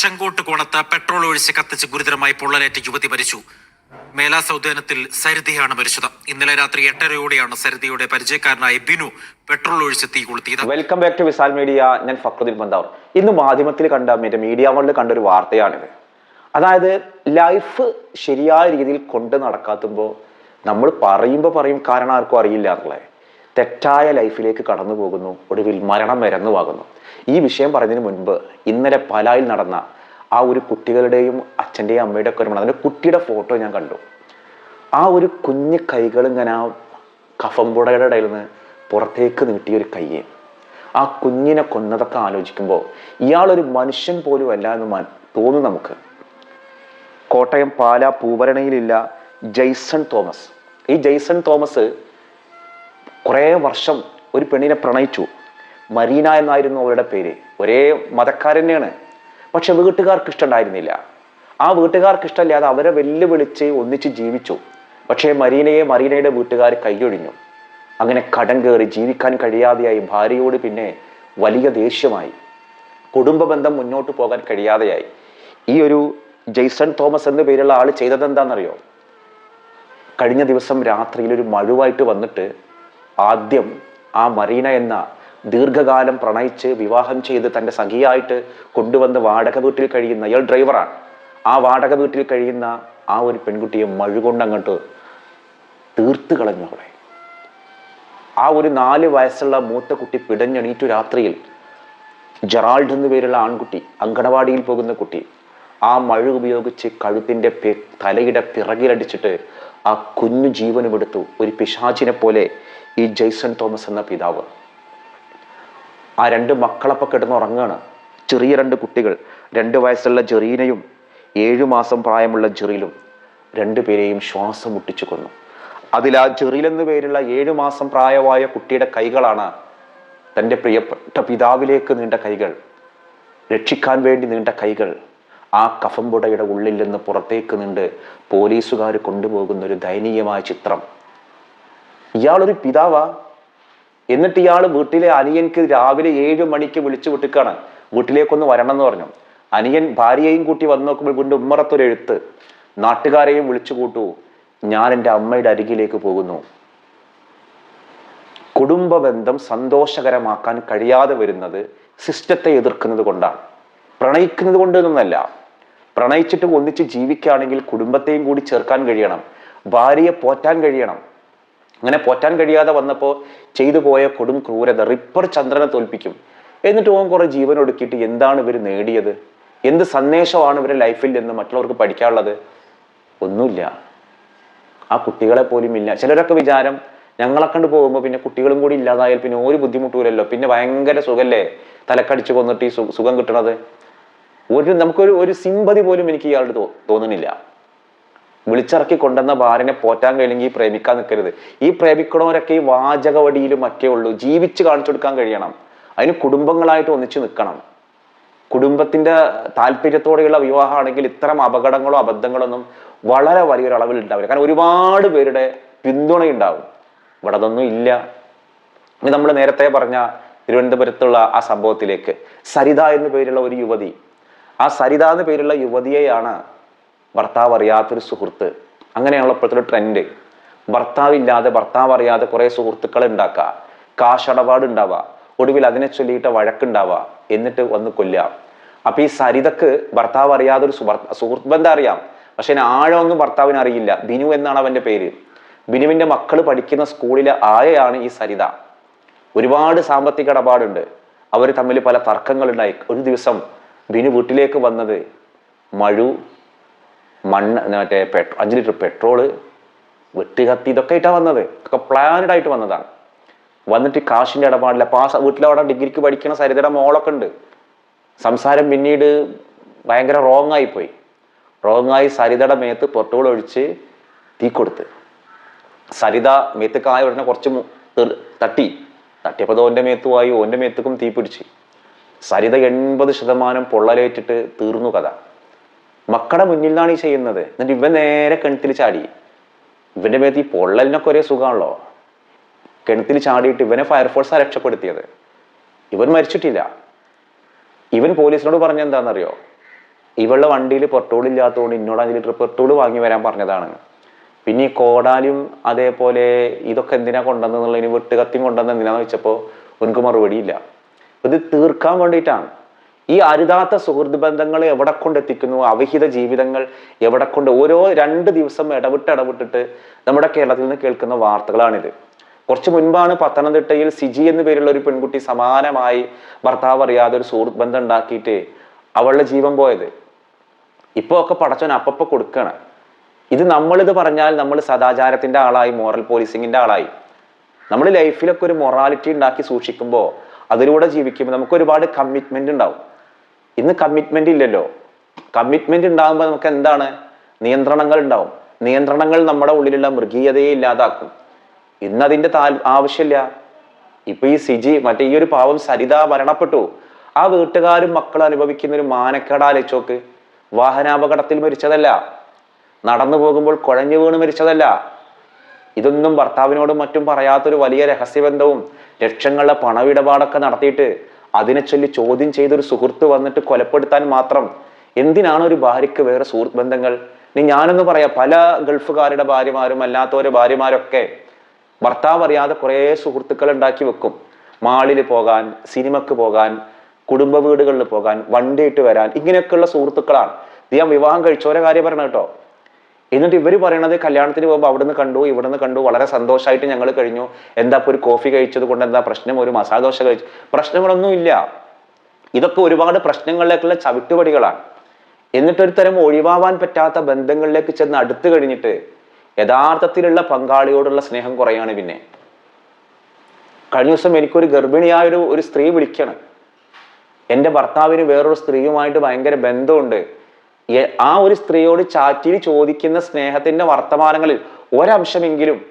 ചെങ്കോട്ട് കോണത്ത് petrol ഒഴിച്ച് കത്തിച്ച് ഗുരുതരമായി പൊള്ളലേറ്റ യുവതി മരിച്ചു. മേലാസ ഉദ്യാനത്തിൽ സരിതയാണ് മരിച്ചത്. ഇന്നലെ രാത്രി എട്ടരയോടെയാണ് സരിതയുടെ പരിചയക്കാരനായ ബിനു പെട്രോൾ ഒഴിച്ച് തീ കൊളുത്തിയത്. വെൽക്കം ബാക്ക് ടു വിസാൽ മീഡിയ ഞാൻ ഫക്രുദ്ദീൻ ബന്ധാവർ ഇന്ന് മാധ്യമത്തിൽ കണ്ട മറ്റേ മീഡിയ വേൾഡിൽ കണ്ട ഒരു വാർത്തയാണിത്. അതായത് ലൈഫ് ശരിയായ രീതിയിൽ കൊണ്ട് നടക്കാത്തുമ്പോൾ നമ്മൾ പറയുമ്പോൾ പറയും കാരണം ആർക്കും അറിയില്ല എന്നുള്ളത്. തെറ്റായ ലൈഫിലേക്ക് കടന്നു പോകുന്നു. ഒടുവിൽ മരണം വരന്നുവാകുന്നു ഈ വിഷയം പറഞ്ഞതിന് മുൻപ് ഇന്നലെ പലായിൽ നടന്ന ആ ഒരു കുട്ടികളുടെയും അച്ഛന്റെയും അമ്മയുടെ ഒക്കെ ഒരു അതിന്റെ കുട്ടിയുടെ ഫോട്ടോ ഞാൻ കണ്ടു. ആ ഒരു കുഞ്ഞു കൈകൾ ഇങ്ങനെ ആ കഫമ്പുടയുടെ ഇടയിൽ നിന്ന് പുറത്തേക്ക് നീട്ടിയ ഒരു കയ്യ്. ആ കുഞ്ഞിനെ കൊന്നതൊക്കെ ആലോചിക്കുമ്പോൾ ഇയാളൊരു മനുഷ്യൻ പോലും അല്ല എന്ന് തോന്നും നമുക്ക്. കോട്ടയം പാല പൂവരണയിലില്ല ജെയ്സൺ തോമസ്. ഈ ജെയ്സൺ തോമസ് കുറേ വർഷം ഒരു പെണ്ണിനെ പ്രണയിച്ചു. മരീന എന്നായിരുന്നു അവരുടെ പേര്. ഒരേ മതക്കാരൻ തന്നെയാണ്. പക്ഷെ വീട്ടുകാർക്ക് ഇഷ്ടമുണ്ടായിരുന്നില്ല. ആ വീട്ടുകാർക്ക് ഇഷ്ടമില്ലാതെ അവരെ വെല്ലുവിളിച്ച് ഒന്നിച്ച് ജീവിച്ചു. പക്ഷേ മരീനയെ മരീനയുടെ വീട്ടുകാർ കൈയൊഴിഞ്ഞു. അങ്ങനെ കടം കയറി ജീവിക്കാൻ കഴിയാതെയായി ഭാര്യയോട് പിന്നെ വലിയ ദേഷ്യമായി. കുടുംബ ബന്ധം മുന്നോട്ട് പോകാൻ കഴിയാതെയായി. ഈ ഒരു ജെയ്സൺ തോമസ് എന്ന പേരുള്ള ആൾ ചെയ്തത് എന്താണെന്നറിയോ കഴിഞ്ഞ ദിവസം രാത്രിയിൽ ഒരു മഴുവായിട്ട് വന്നിട്ട് ആദ്യം ആ മറീന എന്ന ദീർഘകാലം പ്രണയിച്ച് വിവാഹം ചെയ്ത് തന്റെ സഖിയായിട്ട് കൊണ്ടുവന്ന് വാടക വീട്ടിൽ കഴിയുന്ന അയാൾ ഡ്രൈവറാണ്. ആ വാടക വീട്ടിൽ കഴിയുന്ന ആ ഒരു പെൺകുട്ടിയെ മഴുകൊണ്ട് അങ്ങോട്ട് തീർത്ത് കളഞ്ഞു അവളെ. ആ ഒരു നാല് വയസ്സുള്ള മൂത്ത കുട്ടി പിടഞ്ഞെണീറ്റു രാത്രിയിൽ ജെറാൾഡ് എന്നു പേരുള്ള ആൺകുട്ടി അങ്കണവാടിയിൽ പോകുന്ന കുട്ടി ആ മഴ ഉപയോഗിച്ച് കഴുത്തിന്റെ തലയുടെ പിറകിലടിച്ചിട്ട് ആ കുഞ്ഞു ജീവനും എടുത്തു ഒരു പിശാചിനെ പോലെ ഈ ജെയ്സൺ തോമസ് എന്ന പിതാവ്. ആ രണ്ട് മക്കളപ്പൊക്കെ കിടന്ന് ഉറങ്ങുകയാണ് ചെറിയ രണ്ട് കുട്ടികൾ രണ്ട് വയസ്സുള്ള ജെറീനയും ഏഴു മാസം പ്രായമുള്ള ജെറിലും രണ്ടുപേരെയും ശ്വാസം മുട്ടിച്ചു കൊന്നു. അതിൽ ആ എന്നു പേരുള്ള ഏഴു മാസം പ്രായമായ കുട്ടിയുടെ കൈകളാണ് തന്റെ പ്രിയപ്പെട്ട പിതാവിലേക്ക് നീണ്ട കൈകൾ രക്ഷിക്കാൻ വേണ്ടി നീണ്ട കൈകൾ ആ കഫംപുടയുടെ ഉള്ളിൽ നിന്ന് പുറത്തേക്ക് നീണ്ട് പോലീസുകാർ കൊണ്ടുപോകുന്ന ഒരു ദയനീയമായ ചിത്രം. ഇയാളൊരു പിതാവാ. എന്നിട്ട് ഇയാൾ വീട്ടിലെ അനിയൻക്ക് രാവിലെ ഏഴ് മണിക്ക് വിളിച്ചു വിട്ടിക്കാണ്. വീട്ടിലേക്കൊന്ന് വരണം എന്ന് പറഞ്ഞു. അനിയൻ ഭാര്യയെയും കൂട്ടി വന്നു നോക്കുമ്പോൾ വീണ്ടും ഉമ്മറത്തൊരു എഴുത്ത്. നാട്ടുകാരെയും വിളിച്ചു കൂട്ടു. ഞാൻ എന്റെ അമ്മയുടെ അരികിലേക്ക് പോകുന്നു. കുടുംബ ബന്ധം സന്തോഷകരമാക്കാൻ കഴിയാതെ വരുന്നത് സിസ്റ്റത്തെ എതിർക്കുന്നത് കൊണ്ടാണ്. പ്രണയിക്കുന്നത് കൊണ്ട് കൊണ്ടൊന്നുമല്ല പ്രണയിച്ചിട്ട് ഒന്നിച്ച് ജീവിക്കുകയാണെങ്കിൽ കുടുംബത്തെയും കൂടി ചേർക്കാൻ കഴിയണം. ഭാര്യയെ പോറ്റാൻ കഴിയണം. അങ്ങനെ പോറ്റാൻ കഴിയാതെ വന്നപ്പോൾ ചെയ്തു പോയ കൊടും ക്രൂരത റിപ്പർ ചന്ദ്രനെ തോൽപ്പിക്കും. എന്നിട്ട് ഓൻ കുറേ ജീവൻ ഒടുക്കിയിട്ട് എന്താണ് ഇവർ നേടിയത്? എന്ത് സന്ദേശമാണ് ഇവരുടെ ലൈഫിൽ നിന്ന് മറ്റുള്ളവർക്ക് പഠിക്കാനുള്ളത്? ഒന്നുമില്ല. ആ കുട്ടികളെ പോലും ഇല്ല. ചിലരൊക്കെ വിചാരം ഞങ്ങളെ കണ്ട് പോകുമ്പോൾ പിന്നെ കുട്ടികളും കൂടി ഇല്ലാതായാൽ പിന്നെ ഒരു ബുദ്ധിമുട്ടൂലല്ലോ. പിന്നെ ഭയങ്കര സുഖല്ലേ? തലക്കടിച്ച് കൊന്നിട്ട് ഈ സുഖം കിട്ടണത്? ഒരു നമുക്കൊരു ഒരു സിമ്പതി പോലും എനിക്ക് ഇയാളുടെ തോന്നുന്നില്ല വിളിച്ചിറക്കി കൊണ്ടുവന്ന ഭാര്യനെ പോറ്റാൻ കഴിയില്ലെങ്കിൽ പ്രേമിക്കാൻ നിൽക്കരുത്. ഈ പ്രേമിക്കണവരൊക്കെ ഈ വാചകവടിയിലും ഒക്കെ ഉള്ളൂ. ജീവിച്ച് കാണിച്ചു കൊടുക്കാൻ കഴിയണം. അതിന് കുടുംബങ്ങളായിട്ട് ഒന്നിച്ചു നിൽക്കണം. കുടുംബത്തിന്റെ താല്പര്യത്തോടെയുള്ള വിവാഹമാണെങ്കിൽ ഇത്തരം അപകടങ്ങളോ അബദ്ധങ്ങളോ ഒന്നും വളരെ വലിയൊരു അളവിൽ ഉണ്ടാവില്ല. കാരണം ഒരുപാട് പേരുടെ പിന്തുണയുണ്ടാവും. ഇവിടെ അതൊന്നും ഇല്ല. ഇനി നമ്മൾ നേരത്തെ പറഞ്ഞ തിരുവനന്തപുരത്തുള്ള ആ സംഭവത്തിലേക്ക്. സരിത എന്നു പേരുള്ള ഒരു യുവതി. ആ സരിത എന്നു പേരുള്ള യുവതിയെയാണ് ഭർത്താവ് അറിയാത്തൊരു സുഹൃത്ത്. അങ്ങനെയാണല്ലോ ഇപ്പോഴത്തെ ട്രെൻഡ് ട്രെൻഡ് ഭർത്താവില്ലാതെ ഭർത്താവ് അറിയാതെ കുറേ സുഹൃത്തുക്കളെ ഉണ്ടാക്കുക. കാശടപാട് ഉണ്ടാവുക. ഒടുവിൽ അതിനെ ചൊല്ലിയിട്ട് വഴക്കുണ്ടാവുക. എന്നിട്ട് വന്ന് കൊല്ലുക. അപ്പൊ ഈ സരിതക്ക് ഭർത്താവ് അറിയാതെ ഒരു സുഹൃത്ത് ബന്ധം അറിയാം. പക്ഷെ ആഴമൊന്നും ഭർത്താവിന് അറിയില്ല. ബിനു എന്നാണ് അവന്റെ പേര്. ബിനുവിന്റെ മക്കൾ പഠിക്കുന്ന സ്കൂളിലെ ആയയാണ് ഈ സരിത. ഒരുപാട് സാമ്പത്തിക ഇടപാടുണ്ട്. അവർ തമ്മിൽ പല തർക്കങ്ങളുണ്ടായി. ഒരു ദിവസം ബിനു വീട്ടിലേക്ക് വന്നത് മഴു മണ്ണ് മറ്റേ പെട്രോ അഞ്ച് ലിറ്റർ പെട്രോൾ വെട്ടി കത്തി ഇതൊക്കെ ആയിട്ടാണ് വന്നത്. ഇതൊക്കെ പ്ലാനഡ് ആയിട്ട് വന്നതാണ്. വന്നിട്ട് കാശിന്റെ ഇടപാടില്ല അപ്പൊ ആ വീട്ടിലവിടെ ഡിഗ്രിക്ക് പഠിക്കണ സരിതയുടെ മോളൊക്കെ ഉണ്ട്. സംസാരം പിന്നീട് ഭയങ്കര റോങ് ആയിപ്പോയി. റോങ് ആയി സരിതയുടെ മേത്ത് പെട്രോൾ ഒഴിച്ച് തീ കൊടുത്ത്. സരിത മേത്ത് കായ ഉടനെ കുറച്ച് തട്ടി. തട്ടിയപ്പോൾ ഓന്റെ മേത്തുമായി ഓന്റെ മേത്തുക്കും തീ പിടിച്ച്. സരിത എൺപത് ശതമാനം പൊള്ളലേറ്റിട്ട് തീർന്നു കഥ. മക്കളുടെ മുന്നിൽ നിന്നാണ് ഈ ചെയ്യുന്നത്. എന്നിട്ട് ഇവൻ നേരെ കിണറ്റിൽ ചാടി. ഇവന്റെ മേത്ത് ഈ പൊള്ളലിനൊക്കെ ഒരേ സുഖമാണല്ലോ. കിണറ്റിൽ ചാടിയിട്ട് ഇവനെ ഫയർഫോഴ്സാണ് രക്ഷപ്പെടുത്തിയത്. ഇവൻ മരിച്ചിട്ടില്ല. ഇവൻ പോലീസിനോട് പറഞ്ഞ എന്താണെന്നറിയോ? ഇവളുടെ വണ്ടിയിൽ പെട്രോൾ ഇല്ലാത്തതുകൊണ്ട് ഇന്നോട് അഞ്ച് ലിറ്റർ പെട്രോൾ വാങ്ങി വരാൻ പറഞ്ഞതാണ്. പിന്നെ ഈ കോടാലും അതേപോലെ ഇതൊക്കെ എന്തിനാ കൊണ്ടുവന്നുള്ളതിന് വെട്ടുകത്തിയും കൊണ്ടുവന്ന എന്തിനാന്ന് വെച്ചപ്പോൾ എനിക്ക് മറുപടിയില്ല. ഇത് തീർക്കാൻ വേണ്ടിയിട്ടാണ്. ഈ അരുതാത്ത സുഹൃത്ത് ബന്ധങ്ങൾ എവിടെ കൊണ്ടെത്തിക്കുന്നു? അവിഹിത ജീവിതങ്ങൾ എവിടെ കൊണ്ട്? ഓരോ രണ്ട് ദിവസം ഇടവിട്ട് ഇടവിട്ടിട്ട് നമ്മുടെ കേരളത്തിൽ നിന്ന് കേൾക്കുന്ന വാർത്തകളാണിത്. കുറച്ച് മുൻപാണ് പത്തനംതിട്ടയിൽ സിജി എന്ന പേരുള്ള ഒരു പെൺകുട്ടി സമാനമായി ഭർത്താവ് അറിയാതെ ഒരു സുഹൃത്ത് ബന്ധം ഉണ്ടാക്കിയിട്ട് അവളുടെ ജീവൻ പോയത്. ഇപ്പോ ഒക്കെ പടച്ചോൻ അപ്പപ്പ കൊടുക്കണം. ഇത് നമ്മളിത് പറഞ്ഞാൽ നമ്മൾ സദാചാരത്തിന്റെ ആളായി മോറൽ പോലീസിങ്ങിന്റെ ആളായി. നമ്മൾ ലൈഫിലൊക്കെ ഒരു മൊറാലിറ്റി ഉണ്ടാക്കി സൂക്ഷിക്കുമ്പോൾ അതിലൂടെ ജീവിക്കുമ്പോൾ നമുക്ക് ഒരുപാട് കമ്മിറ്റ്മെന്റ് ഉണ്ടാവും. ഇന്ന് കമ്മിറ്റ്മെന്റ് ഇല്ലല്ലോ. കമ്മിറ്റ്മെന്റ് ഉണ്ടാകുമ്പോൾ നമുക്ക് എന്താണ്? നിയന്ത്രണങ്ങൾ ഉണ്ടാവും നിയന്ത്രണങ്ങൾ നമ്മുടെ ഉള്ളിലുള്ള മൃഗീയതയെ ഇല്ലാതാക്കും. ഇന്ന് അതിന്റെ താൽ ആവശ്യമില്ല ഇപ്പൊ ഈ സിജി മറ്റേ ഈ ഒരു പാവം സരിത മരണപ്പെട്ടു. ആ വീട്ടുകാരും മക്കളും അനുഭവിക്കുന്ന ഒരു മാനക്കേടാലോക്ക് വാഹനാപകടത്തിൽ മരിച്ചതല്ല. നടന്നു പോകുമ്പോൾ കുഴഞ്ഞു വീണ് മരിച്ചതല്ല. ഇതൊന്നും ഭർത്താവിനോടും മറ്റും പറയാത്തൊരു വലിയ രഹസ്യബന്ധവും ലക്ഷങ്ങളുടെ പണമിടപാടൊക്കെ നടത്തിയിട്ട് അതിനെ ചൊല്ലി ചോദ്യം ചെയ്തൊരു സുഹൃത്ത് വന്നിട്ട് കൊലപ്പെടുത്താൻ മാത്രം എന്തിനാണ് ഒരു ഭാര്യയ്ക്ക് വേറെ സുഹൃത്ത് ബന്ധങ്ങൾ? ഇനി ഞാനൊന്ന് പറയാം പല ഗൾഫുകാരുടെ ഭാര്യമാരും അല്ലാത്തവരുടെ ഭാര്യമാരൊക്കെ ഭർത്താവ് അറിയാതെ കുറേ സുഹൃത്തുക്കൾ ഉണ്ടാക്കി വെക്കും. മാളിൽ പോകാൻ സിനിമക്ക് പോകാൻ കുടുംബ വീടുകളിൽ പോകാൻ വണ്ടിയിട്ട് വരാൻ ഇങ്ങനെയൊക്കെയുള്ള സുഹൃത്തുക്കളാണ്. ഞാൻ വിവാഹം കഴിച്ചോരെ കാര്യം പറയണം കേട്ടോ. എന്നിട്ട് ഇവർ പറയണത് കല്യാണത്തിന് പോകുമ്പോൾ അവിടുന്ന് കണ്ടു ഇവിടുന്ന് കണ്ടു വളരെ സന്തോഷമായിട്ട് ഞങ്ങൾ കഴിഞ്ഞു. എന്താ ഇപ്പോൾ ഒരു കോഫി കഴിച്ചത് കൊണ്ട് എന്താ പ്രശ്നം? ഒരു മസാല ദോശ കഴിച്ചു പ്രശ്നങ്ങളൊന്നും ഇല്ല. ഇതൊക്കെ ഒരുപാട് പ്രശ്നങ്ങളിലേക്കുള്ള ചവിട്ടുപടികളാണ്. എന്നിട്ടൊരു തരം ഒഴിവാവാൻ പറ്റാത്ത ബന്ധങ്ങളിലേക്ക് ചെന്ന് അടുത്ത് കഴിഞ്ഞിട്ട് യഥാർത്ഥത്തിലുള്ള പങ്കാളിയോടുള്ള സ്നേഹം കുറയാണ് പിന്നെ. കഴിഞ്ഞ ദിവസം എനിക്കൊരു ഗർഭിണിയായ ഒരു ഒരു സ്ത്രീ വിളിക്കണം. എന്റെ ഭർത്താവിന് വേറൊരു സ്ത്രീയുമായിട്ട് ഭയങ്കര ബന്ധമുണ്ട്. ആ ഒരു സ്ത്രീയോട് ചാറ്റിൽ ചോദിക്കുന്ന സ്നേഹത്തിന്റെ വർത്തമാനങ്ങളിൽ ഒരംശമെങ്കിലും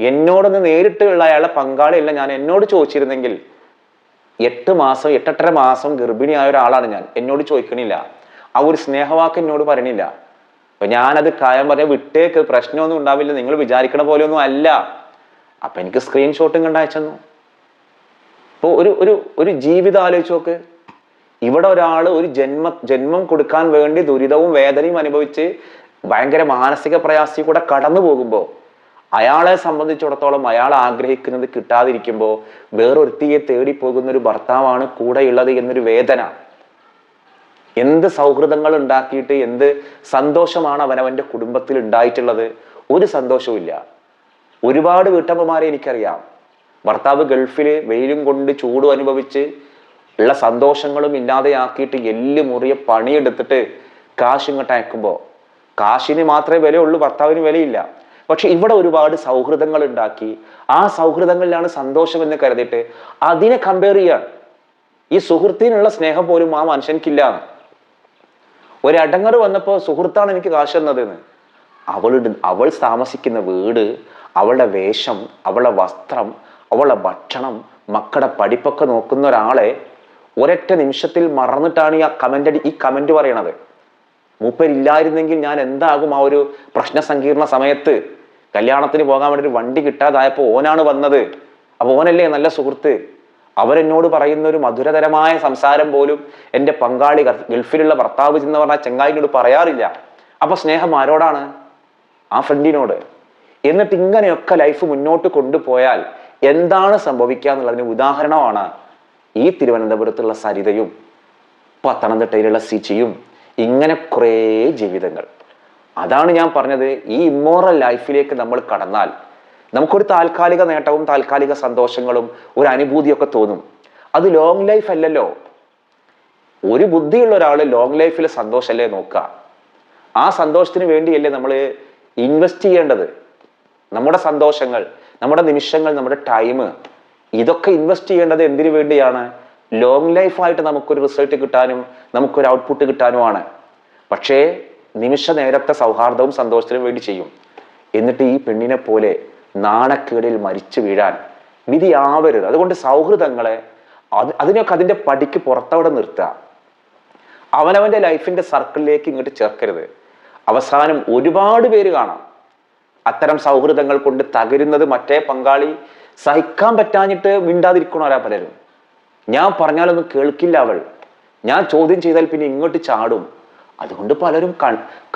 എന്നോടൊന്ന് നേരിട്ടുള്ള അയാളെ പങ്കാളിയല്ല ഞാൻ. എന്നോട് ചോദിച്ചിരുന്നെങ്കിൽ എട്ട് മാസം എട്ടെട്ടര മാസം ഗർഭിണിയായ ഒരാളാണ് ഞാൻ. എന്നോട് ചോദിക്കണില്ല. ആ ഒരു സ്നേഹവാക്ക് എന്നോട് പറയണില്ല. അപ്പൊ ഞാനത് കായം പറയാൻ വിട്ടേക്ക്. പ്രശ്നമൊന്നും ഉണ്ടാവില്ല. നിങ്ങൾ വിചാരിക്കണ പോലെയൊന്നും അല്ല. അപ്പൊ എനിക്ക് സ്ക്രീൻഷോട്ടും കണ്ട് അപ്പോൾ ഒരു ഒരു ഒരു ജീവിതം ആലോചിച്ച് നോക്ക്. ഇവിടെ ഒരാൾ ഒരു ജന്മ ജന്മം കൊടുക്കാൻ വേണ്ടി ദുരിതവും വേദനയും അനുഭവിച്ച് ഭയങ്കര മാനസിക പ്രയാസി കൂടെ കടന്നു പോകുമ്പോൾ അയാളെ സംബന്ധിച്ചിടത്തോളം അയാൾ ആഗ്രഹിക്കുന്നത് കിട്ടാതിരിക്കുമ്പോൾ വേറൊരുത്തിയെ തേടി പോകുന്ന ഒരു ഭർത്താവാണ് കൂടെയുള്ളത് എന്നൊരു വേദന. എന്ത് സൗഹൃദങ്ങൾ ഉണ്ടാക്കിയിട്ട് എന്ത് സന്തോഷമാണ് അവനവന്റെ കുടുംബത്തിൽ ഉണ്ടായിട്ടുള്ളത്? ഒരു സന്തോഷവും ഒരുപാട് വീട്ടമ്മമാരെ എനിക്കറിയാം. ഭർത്താവ് ഗൾഫിൽ വെയിലും കൊണ്ട് ചൂടും അനുഭവിച്ച് ഉള്ള സന്തോഷങ്ങളും ഇല്ലാതെയാക്കിയിട്ട് എല്ല് മുറിയെ പണിയെടുത്തിട്ട് കാശ് ഇങ്ങോട്ട് അയക്കുമ്പോൾ കാശിന് മാത്രമേ വിലയുള്ളൂ ഭർത്താവിന് വിലയില്ല. പക്ഷെ ഇവിടെ ഒരുപാട് സൗഹൃദങ്ങൾ ഉണ്ടാക്കി. ആ സൗഹൃദങ്ങളിലാണ് സന്തോഷം എന്ന് കരുതിയിട്ട് അതിനെ കമ്പയർ ചെയ്യാൻ ഈ സുഹൃത്തിനുള്ള സ്നേഹം പോലും ആ മനുഷ്യൻക്കില്ല ഒരടങ്ങറ് വന്നപ്പോൾ സുഹൃത്താണ് എനിക്ക് കാശ് തന്നതെന്ന്. അവളുടെ അവൾ താമസിക്കുന്ന വീട് അവളുടെ വേഷം അവളുടെ വസ്ത്രം അവളുടെ ഭക്ഷണം മക്കളുടെ പഠിപ്പൊക്കെ നോക്കുന്ന ഒരാളെ ഒരൊറ്റ നിമിഷത്തിൽ മറന്നിട്ടാണ് ഈ ആ കമന്റ് അടി ഈ കമന്റ് പറയണത്. മൂപ്പരില്ലായിരുന്നെങ്കിൽ ഞാൻ എന്താകും ആ ഒരു പ്രശ്ന സങ്കീർണ സമയത്ത്? കല്യാണത്തിന് പോകാൻ വേണ്ടി ഒരു വണ്ടി കിട്ടാതായപ്പോൾ ഓനാണ് വന്നത്. അപ്പൊ ഓനല്ലേ നല്ല സുഹൃത്ത്? അവരെന്നോട് പറയുന്ന ഒരു മധുരതരമായ സംസാരം പോലും എന്റെ പങ്കാളി ഗൾഫ്- ഗൾഫിലുള്ള ഭർത്താവ് എന്ന് പറഞ്ഞാൽ ചെങ്ങായിനോട് പറയാറില്ല. അപ്പോൾ സ്നേഹം ആരോടാണ്? ആ ഫ്രണ്ടിനോട്. എന്നിട്ട് ഇങ്ങനെയൊക്കെ ലൈഫ് മുന്നോട്ട് കൊണ്ടുപോയാൽ എന്താണ് സംഭവിക്കുക എന്നുള്ളതിന് ഉദാഹരണമാണ് ഈ തിരുവനന്തപുരത്തുള്ള സരിതയും പത്തനംതിട്ടയിലുള്ള സിച്ചിയും ഇങ്ങനെ കുറേ ജീവിതങ്ങൾ. അതാണ് ഞാൻ പറഞ്ഞത്. ഈ ഇമ്മോറൽ ലൈഫിലേക്ക് നമ്മൾ കടന്നാൽ നമുക്കൊരു താൽക്കാലിക നേട്ടവും താൽക്കാലിക സന്തോഷങ്ങളും ഒരു അനുഭൂതിയൊക്കെ തോന്നും. അത് ലോങ് ലൈഫ് അല്ലല്ലോ. ഒരു ബുദ്ധിയുള്ള ഒരാൾ ലോങ് ലൈഫിൽ സന്തോഷമല്ലേ നോക്കുക. ആ സന്തോഷത്തിന് വേണ്ടിയല്ലേ നമ്മൾ ഇൻവെസ്റ്റ് ചെയ്യേണ്ടത്. നമ്മുടെ സന്തോഷങ്ങൾ നമ്മുടെ നിമിഷങ്ങൾ നമ്മുടെ ടൈം ഇതൊക്കെ ഇൻവെസ്റ്റ് ചെയ്യേണ്ടത് എന്തിനു വേണ്ടിയാണ്? ലോങ് ലൈഫായിട്ട് നമുക്കൊരു റിസൾട്ട് കിട്ടാനും നമുക്കൊരു ഔട്ട്പുട്ട് കിട്ടാനുമാണ്. പക്ഷേ നിമിഷ നേരത്തെ സൗഹാർദ്ദവും സന്തോഷത്തിനും വേണ്ടി ചെയ്യും. എന്നിട്ട് ഈ പെണ്ണിനെ പോലെ നാണക്കേടിൽ മരിച്ചു വീഴാൻ വിധി വിധിയാവരുത് അതുകൊണ്ട് സൗഹൃദങ്ങളെ അത് അതിനൊക്കെ അതിന്റെ പടിക്ക് പുറത്തവിടെ നിർത്തുക. അവനവന്റെ ലൈഫിന്റെ സർക്കിളിലേക്ക് ഇങ്ങോട്ട് ചേർക്കരുത്. അവസാനം ഒരുപാട് പേര് കാണാം. അത്തരം സൗഹൃദങ്ങൾ കൊണ്ട് തകരുന്നത് മറ്റേ പങ്കാളി സഹിക്കാൻ പറ്റാഞ്ഞിട്ട് മിണ്ടാതിരിക്കണോരാ പലരും. ഞാൻ പറഞ്ഞാലൊന്നും കേൾക്കില്ല അവൾ. ഞാൻ ചോദ്യം ചെയ്താൽ പിന്നെ ഇങ്ങോട്ട് ചാടും. അതുകൊണ്ട് പലരും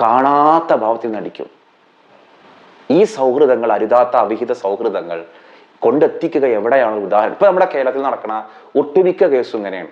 കാണാത്ത ഭാവത്തിൽ നടിക്കും. ഈ സൗഹൃദങ്ങൾ അരുതാത്ത അവിഹിത സൗഹൃദങ്ങൾ കൊണ്ടെത്തിക്കുക എവിടെയാണ് ഉദാഹരണം? ഇപ്പൊ നമ്മുടെ കേരളത്തിൽ നടക്കുന്ന ഒട്ടുമിക്ക കേസും ഇങ്ങനെയാണ്.